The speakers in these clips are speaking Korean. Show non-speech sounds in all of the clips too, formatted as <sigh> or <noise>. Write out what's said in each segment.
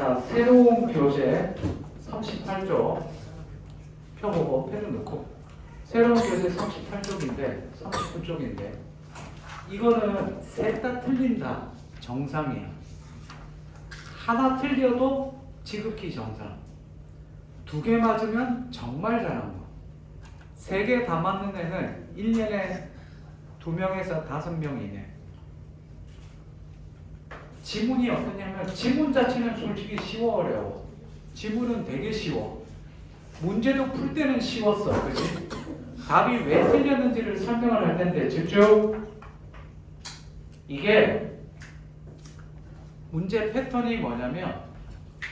자, 새로운 교재 38조 펴보고 펜을 넣고 새로운 교재 38쪽인데 39쪽인데 이거는 셋 다 틀린다 정상이에요. 하나 틀려도 지극히 정상. 두 개 맞으면 정말 잘한 거. 세 개 다 맞는 애는 1년에 두 명에서 다섯 명이네. 지문이 어떠냐면 지문 자체는 솔직히 쉬워 어려워. 지문은 되게 쉬워. 문제도 풀 때는 쉬웠어, 그렇지? 답이 왜 틀렸는지를 설명을 할 텐데 집중. 이게 문제 패턴이 뭐냐면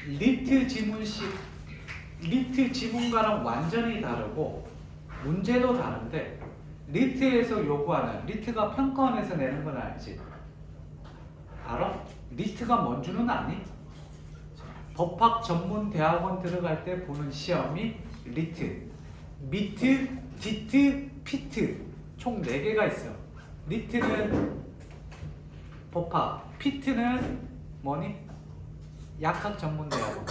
리트 지문식 리트 지문과는 완전히 다르고 문제도 다른데 리트에서 요구하는 리트가 평가원에서 내는 건 알지? 알아? 리트가 뭔 줄은 아니? 법학 전문 대학원 들어갈 때 보는 시험이 리트, 미트, 디트, 피트 총 4개가 있어. 리트는 법학, 피트는 뭐니? 약학 전문 대학원.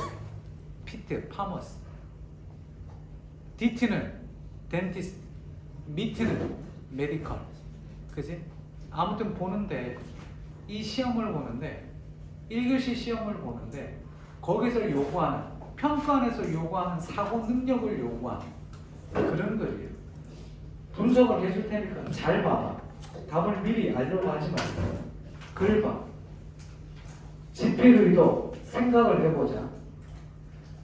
피트, 파머스. 디트는 덴티스트. 미트는 메디컬. 그지? 아무튼 보는데 이 시험을 보는데 1교시 시험을 보는데 거기서 요구하는 평가원에서 요구하는 사고 능력을 요구하는 그런 거예요. 분석을 해줄 테니까 잘 봐. 답을 미리 알려고 하지 말고 글 봐. 집필의도 생각을 해보자.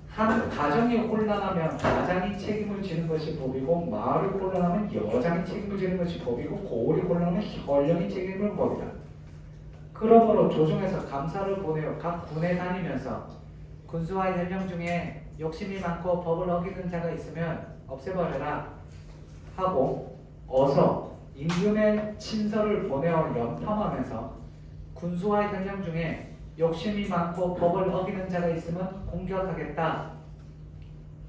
한 가정이 혼란하면 가장이 책임을 지는 것이 법이고 마을이 혼란하면 여장이 책임을 지는 것이 법이고 고을이 혼란하면 현령이 책임을 법이다. 그러므로 조정에서 감사를 보내어 각 군에 다니면서 군수와 현령 중에 욕심이 많고 법을 어기는 자가 있으면 없애버려라 하고 어서 임금의 친서를 보내어 연탐하면서 군수와 현령 중에 욕심이 많고 법을 어기는 자가 있으면 공격하겠다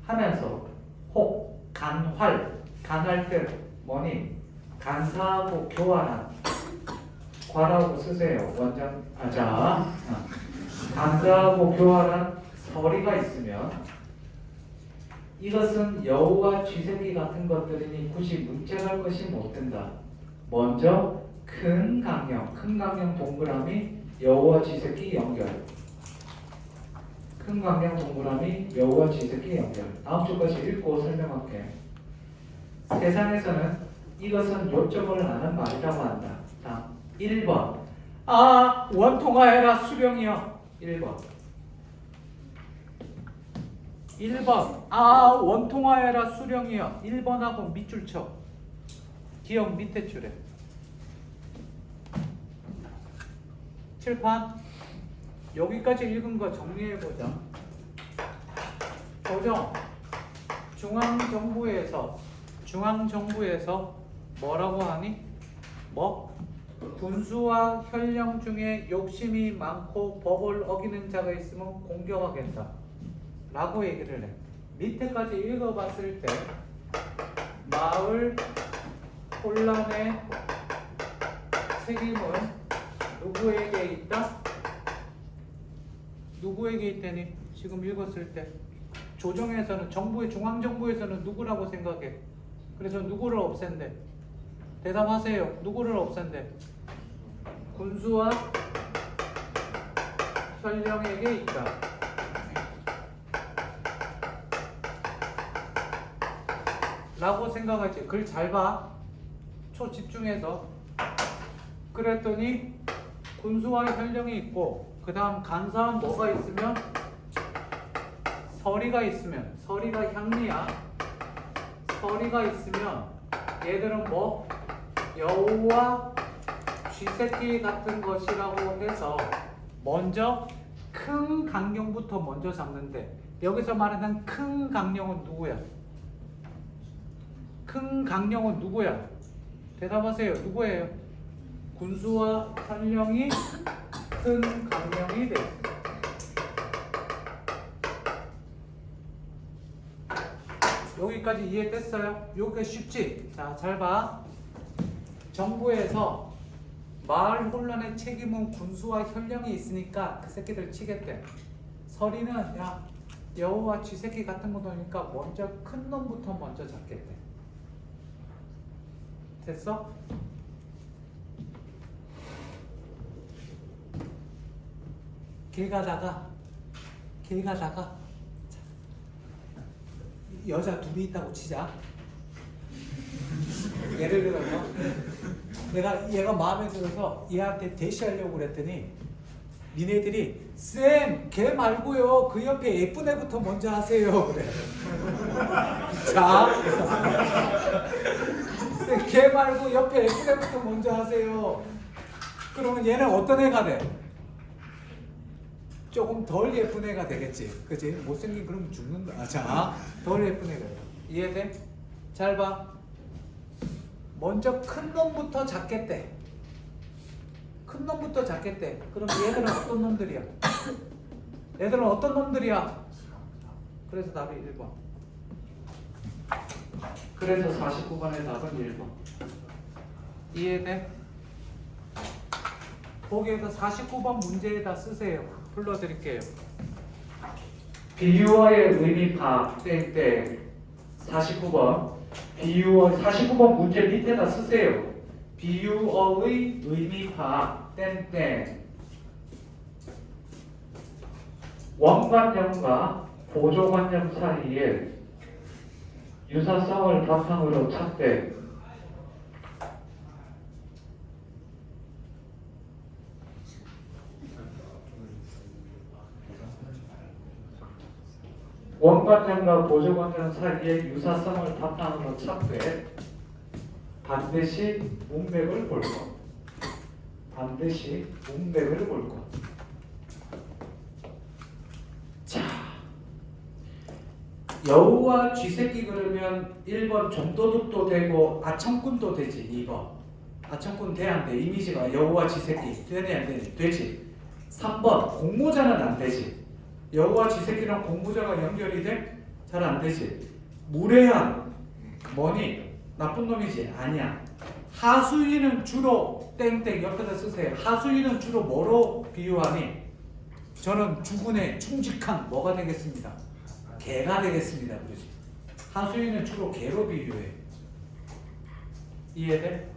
하면서 혹 간활 간할 때 뭐니? 간사하고 교환한 과라고 쓰세요 원장 아자 간사하고 교환한 서리가 있으면 이것은 여우와 쥐새끼 같은 것들이니 굳이 문책할 것이 못 된다. 먼저 큰 강령, 큰 강령 동그라미 여우와 쥐새끼 연결. 큰 강령 동그라미 여우와 쥐새끼 연결. 다음 주까지 읽고 설명할게. 세상에서는 이것은 요점을 아는 말이라고 한다. 다음 1번. 아 원통하여라 수령이여. 1번. 1번 아 원통하여라 수령이여 1번하고 밑줄 쳐 기억 밑에 줄에 칠판 여기까지 읽은 거 정리해보자 조정 중앙정부에서 중앙정부에서 뭐라고 하니? 뭐? 군수와 현령 중에 욕심이 많고 법을 어기는 자가 있으면 공격하겠다 라고 얘기를 해. 밑에까지 읽어봤을 때 마을 혼란의 책임은 누구에게 있다? 누구에게 있다니? 지금 읽었을 때 조정에서는 정부의 중앙정부에서는 누구라고 생각해? 그래서 누구를 없앤대? 대답하세요. 누구를 없앤대? 군수와 현령에게 있다. 라고 생각하지. 글 잘 봐. 초 집중해서. 그랬더니 군수와 현령이 있고 그 다음 간사한 뭐가 있으면 서리가 있으면 서리가 향리야. 서리가 있으면 얘들은 뭐 여우와 쥐새끼 같은 것이라고 해서 먼저 큰 강령부터 먼저 잡는데 여기서 말하는 큰 강령은 누구야? 큰 강령은 누구야? 대답하세요. 누구예요? 군수와 현령이 큰 강령이 돼. 여기까지 이해됐어요? 여기까지 쉽지? 자, 잘 봐. 정부에서 마을 혼란의 책임은 군수와 현령이 있으니까 그 새끼들 치겠대. 서리는 야 여우와 쥐새끼 같은 거 놓으니까 먼저 큰 놈부터 먼저 잡겠대. 됐어? 길 가다가 길 가다가 자, 여자 둘이 있다고 치자. 예를 들어서 내가 얘가 마음에 들어서 얘한테 대시하려고 그랬더니 니네들이 쌤, 걔 말고요. 그 옆에 예쁜 애부터 먼저 하세요. 그래. <laughs> 자, 쌤, 걔 말고 옆에 예쁜 애부터 먼저 하세요. 그러면 얘는 어떤 애가 돼? 조금 덜 예쁜 애가 되겠지. 그치? 못생긴 그러면 죽는다. 아, 자, 덜 예쁜 애가 돼. 이해돼? 잘 봐. 먼저 큰 놈부터 잡겠대. 큰 놈부터 잡겠대. 그럼 얘들은 어떤 놈들이야? 얘들은 어떤 놈들이야? 그래서 답이 1번. 그래서 49번의 답은 1번. 이해돼? 거기에서 49번 문제에다 쓰세요. 불러드릴게요. 비유어의 의미 파 땡땡 49번 비유어 49번 문제 밑에다 쓰세요. 비유어의 의미 파 땡땡 원관념과 보조관념 사이에 유사성을 바탕으로 찾되 원관념과 보조관념 사이의 유사성을 바탕으로 찾되 반드시 문맥을 볼 것. 반드시 문맥을 볼 것. 자, 여우와 쥐새끼 그러면 1번 좀도둑도 되고 아청꾼도 되지 2번 아청꾼 돼 안 돼? 이미지가 여우와 쥐새끼 되네 안 되니? 되지 3번 공모자는 안 되지 여우와 쥐새끼랑 공모자가 연결이 돼? 잘 안 되지 무례한 뭐니? 나쁜 놈이지? 아니야 하수인은 주로 땡땡 옆에다 쓰세요 하수인은 주로 뭐로 비유하니? 저는 주군의 충직한 뭐가 되겠습니다. 개가 되겠습니다. 그러지. 하수인은 주로 개로 비유해. 이해돼?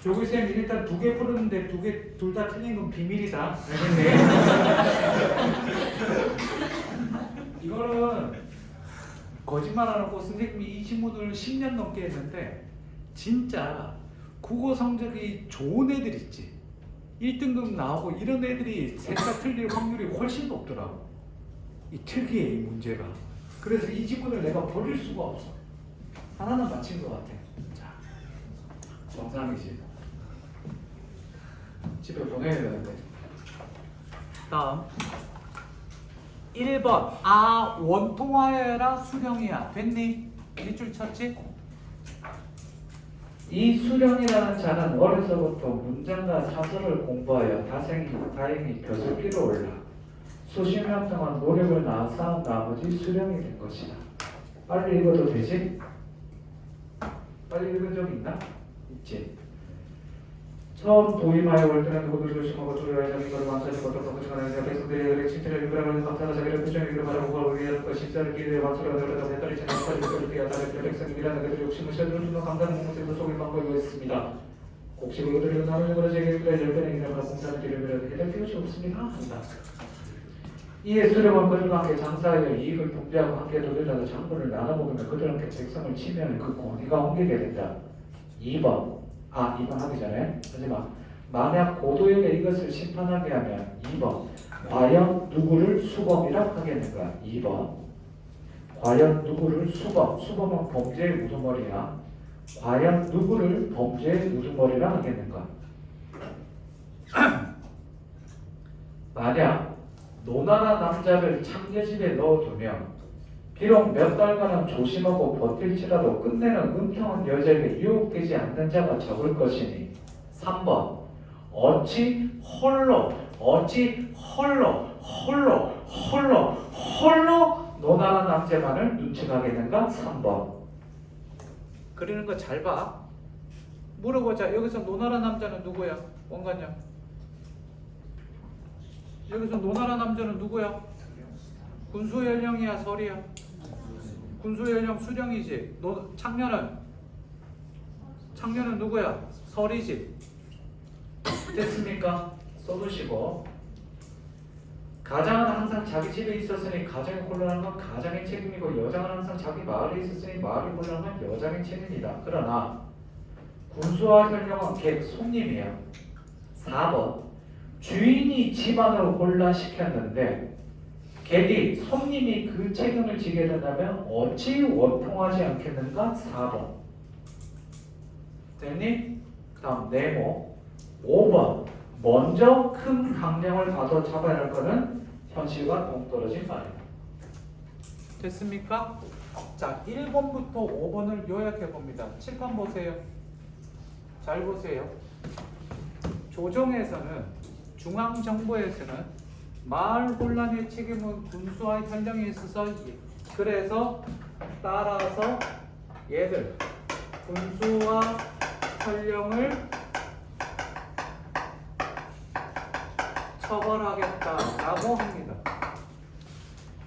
조기 쌤 일단 두 개 풀었는데 두 개 둘 다 틀린 건 비밀이다. 알겠네? <laughs> 이거는 거짓말 안 하고 선생님이 이 질문을 10년 넘게 했는데 진짜 국어 성적이 좋은 애들 있지. 1등급 나오고 이런 애들이 셋다 틀릴 확률이 훨씬 높더라고. 이 특이해 이 문제가. 그래서 이 지문을 내가 버릴 수가 없어. 하나는 맞힌 것 같아. 자, 정상이지. 집에 보내야 되는데. 다음 1번 아 원통화해라 수령이야 됐니? 밑줄 쳤지? 이 수령이라는 자는 어려서부터 문장과 사설을 공부하여 다행히, 다행히 교습기로 올라 수십 년 동안 노력을 나 쌓은 나머지 수령이 된 것이다. 빨리 읽어도 되지? 빨리 읽은 적 있나? 있지. 처음 도임하여 올 때는 누구를 조심하고 자기 것을 완수하지 못하고 그중간에 내가 백성들이 그를 칭찬을 유별하고 감사하다 자기를 표정을 이끌어 바라보고 위하는 것 십자를 기대에 완수를 하려고 배터리 채널 빨리 그를 뛰어 다른 백성이 미라는 그들의 욕심을 셔들어 주는 감사하는 공세도 속에 방법이 있습니다. 곡식을 그들이 나를 제게 그래 열변에 있는 공사는 길을 그려 해낼 필요시 없습니다. 한다. 이에 수령은 그들과 함께 장사하여 이익을 분배하고 함께 도들라도 장부를 나눠먹으며 그들한테 백성을 치면 그 권위가 옮기게 된다. 2번 아 2번 하기 전에. 하지마 만약 고도에게 이것을 심판하게 하면 2번 과연 누구를 수범이라 하겠는가 2번. 과연 누구를 수범 수범은 범죄의 우두머리야? 과연 누구를 범죄의 우두머리라 하겠는가 <clears throat> 만약 노나라 남자를 창녀집에 넣어두면 비록 몇 달간은 조심하고 버틸지라도 끝내는 은평한 여자에게 유혹되지 않는 자가 적을 것이니 3번 어찌 홀로 어찌 홀로 홀로 홀로 홀로 노나라 남자만을 눈치가겠는가 3번 그리는 거 잘 봐. 물어보자. 여기서 노나라 남자는 누구야? 원관녀. 여기서 노나라 남자는 누구야? 군수 연령이야 설이야? 군수 연령 수령이지. 노 창녀는 창녀는 누구야? 설이지. 됐습니까? 써두시고 가장은 항상 자기 집에 있었으니 가정이 곤란한 건 가장의 책임이고 여장은 항상 자기 마을에 있었으니 마을이 곤란한 건 여장의 책임이다. 그러나 군수와 현령은 객 손님이에요. 4번 주인이 집안을 혼란시켰는데 객이 손님이 그 책임을 지게 된다면 어찌 원통하지 않겠는가? 4번 됐니? 그 다음 네모 5번 먼저 큰 강령을 받아 잡아야 할 거는 현실과 동떨어진 말이다. 됐습니까? 자, 1번부터 5번을 요약해 봅니다. 칠판 보세요. 잘 보세요. 조정에서는 중앙정부에서는 마을 혼란의 책임은 군수와 현령에 있어서 이- 그래서 따라서 얘들 군수와 현령을 처벌하겠다라고 합니다.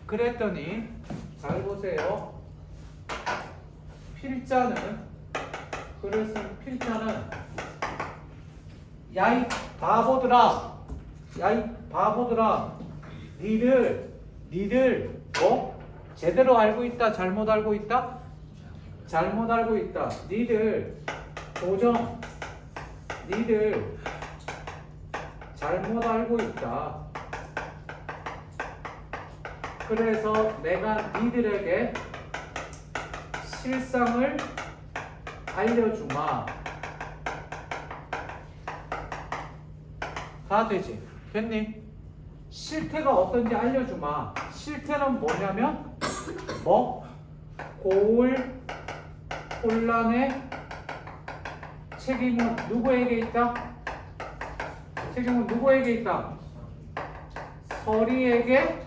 그랬더니 잘 보세요. 필자는 글을 쓴 필자는 야이 바보들아, 야이 바보들아, 니들 니들 뭐 제대로 알고 있다, 잘못 알고 있다, 잘못 알고 있다. 니들 조정, 니들 잘못 알고 있다. 그래서 내가 니들에게 실상을 알려주마. 다 되지? 됐니? 실태가 어떤지 알려주마. 실태는 뭐냐면 뭐 고을 혼란의 책임은 누구에게 있다? 책임은 누구에게 있다? 서리에게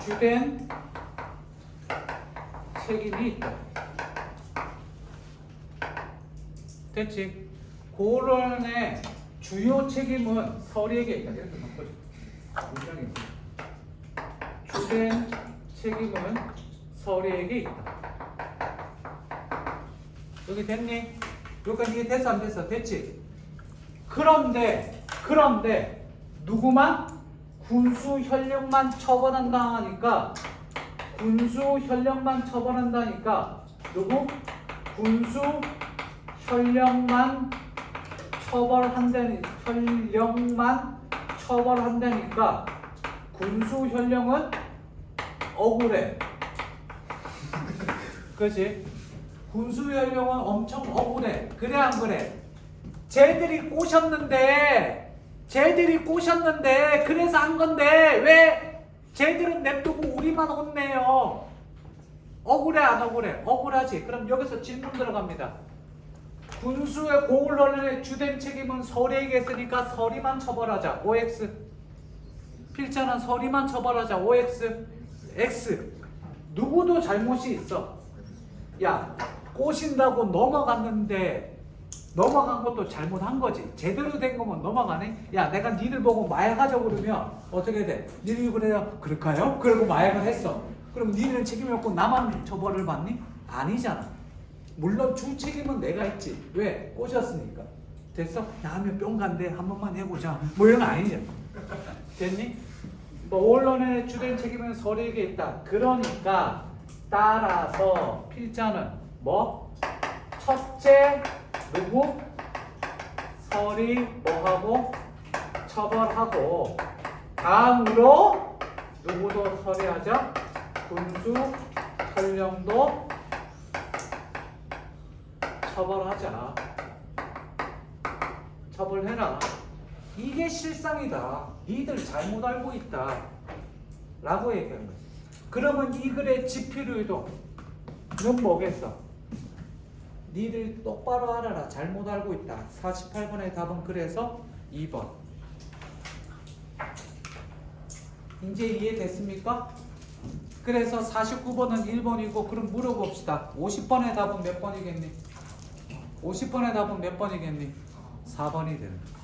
주된 책임이 있다. 됐지? 고론의 주요 책임은 서리에게 있다. 이렇게 바꿔줘. 문장이. 주된 책임은 서리에게 있다. 여기 됐니? 여기까지 이게 됐어 안 됐어? 됐지? 그런데 그런데 누구만 군수 현령만 처벌한다 하니까 군수 현령만 처벌한다니까 누구 군수 현령만 처벌한다니 현령만 처벌한다니까 군수 현령은 억울해. <laughs> 그렇지? 군수 현령은 엄청 억울해. 그래 안 그래? 쟤들이 꼬셨는데 쟤들이 꼬셨는데 그래서 한 건데 왜 쟤들은 냅두고 우리만 혼내요? 억울해 안 억울해? 억울하지? 그럼 여기서 질문 들어갑니다 군수의 고을론의 주된 책임은 서리에게 있으니까 서리만 처벌하자 OX 필자는 서리만 처벌하자 OX X 누구도 잘못이 있어 야 꼬신다고 넘어갔는데 넘어간 것도 잘못한 거지. 제대로 된 거면 넘어가네. 야, 내가 니들 보고 마약하자 그러면 어떻게 돼? 니들이 그래요? 그럴까요? 그러고 마약을 했어. 그럼 니들은 책임이 없고 나만 처벌을 받니? 아니잖아. 물론 주 책임은 내가 있지. 왜? 꼬셨으니까. 됐어? 다음에 뿅 간대. 한 번만 해보자. 뭐 이런 거 아니잖아. 됐니? 뭐 언론의 주된 책임은 서리에게 있다. 그러니까 따라서 필자는 뭐? 첫째 누구? 설이 뭐하고 처벌하고 다음으로 누구도 서리하자 군수 현령도 처벌하자 처벌해라 이게 실상이다 니들 잘못 알고 있다 라고 얘기하는 거지 그러면 이 글의 지필의도는 뭐겠어? 니들 똑바로 알아라. 잘못 알고 있다. 48번의 답은 그래서 2번. 이제 이해됐습니까? 그래서 49번은 1번이고 그럼 물어봅시다. 50번의 답은 몇 번이겠니? 50번의 답은 몇 번이겠니? 4번이 되는 거예요.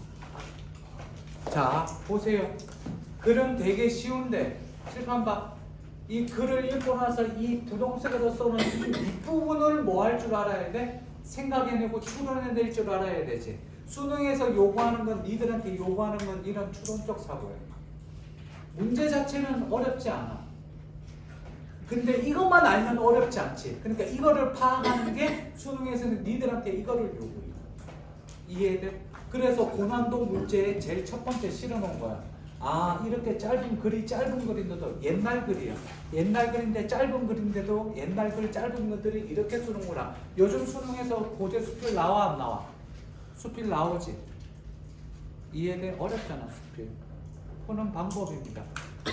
자, 보세요. 글은 되게 쉬운데 칠판 봐. 이 글을 읽고 나서 이 부동석에서 쏘는 이 뒷부분을 뭐 할 줄 알아야 돼? 생각해내고 추론해낼 줄 알아야 되지. 수능에서 요구하는 건 니들한테 요구하는 건 이런 추론적 사고예요. 문제 자체는 어렵지 않아. 근데 이것만 알면 어렵지 않지. 그러니까 이거를 파악하는 게 수능에서는 니들한테 이거를 요구해. 이해돼? 그래서 고난도 문제에 제일 첫 번째 실어놓은 거야. 아 이렇게 짧은 글이 짧은 글인데도 옛날 글이야. 옛날 글인데 짧은 글인데도 옛날 글 짧은 글들이 이렇게 쓰는구나. 요즘 수능에서 고대 수필 나와 안 나와? 수필 나오지. 이해돼? 어렵잖아 수필. 푸는 방법입니다.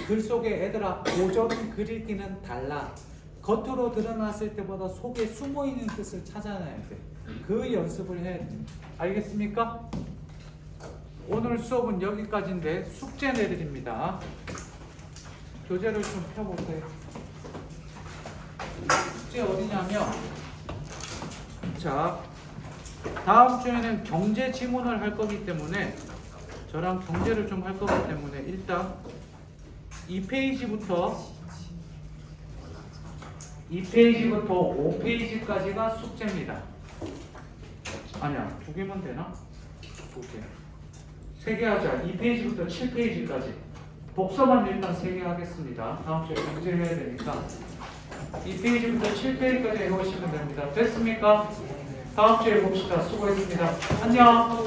글 속에 애들아 고전 글 읽기는 달라. 겉으로 드러났을 때보다 속에 숨어 있는 뜻을 찾아내야 돼. 그 연습을 해야 돼. 알겠습니까? 오늘 수업은 여기까지인데 숙제 내드립니다. 교재를 좀 펴보세요. 숙제 어디냐면 자 다음 주에는 경제 지문을 할 거기 때문에 저랑 경제를 좀 할 거기 때문에 일단 이 페이지부터 2페이지부터 5페이지까지가 숙제입니다. 아니야, 두 개만 되나? 두 개. 세 개 하자. 2페이지부터 7페이지까지. 독서만 일단 세 개 하겠습니다. 다음 주에 경제해야 되니까. 2페이지부터 7페이지까지 해오시면 됩니다. 됐습니까? 다음 주에 봅시다. 수고했습니다. 안녕!